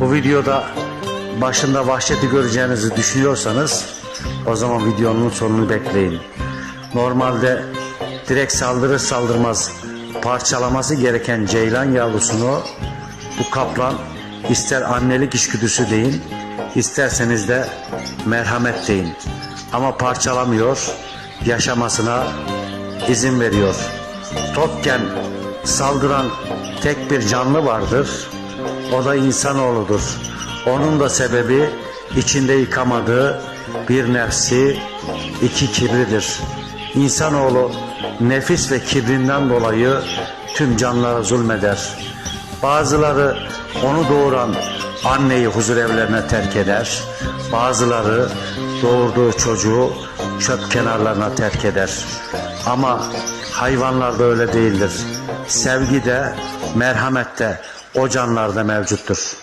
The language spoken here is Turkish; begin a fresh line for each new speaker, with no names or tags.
Bu videoda başında vahşeti göreceğinizi düşünüyorsanız o zaman videonun sonunu bekleyin. Normalde direkt saldırır saldırmaz parçalaması gereken ceylan yavrusunu bu kaplan ister annelik içgüdüsü deyin isterseniz de merhamet deyin. Ama parçalamıyor, yaşamasına izin veriyor. Tokken saldıran tek bir canlı vardır. O da insanoğludur. Onun da sebebi içinde yıkamadığı bir nefsi, iki kibridir. İnsanoğlu nefis ve kibrinden dolayı tüm canlılara zulmeder. Bazıları onu doğuran anneyi huzur evlerine terk eder. Bazıları doğurduğu çocuğu çöp kenarlarına terk eder. Ama hayvanlarda öyle değildir. Sevgi de, merhamet de o canlarda mevcuttur.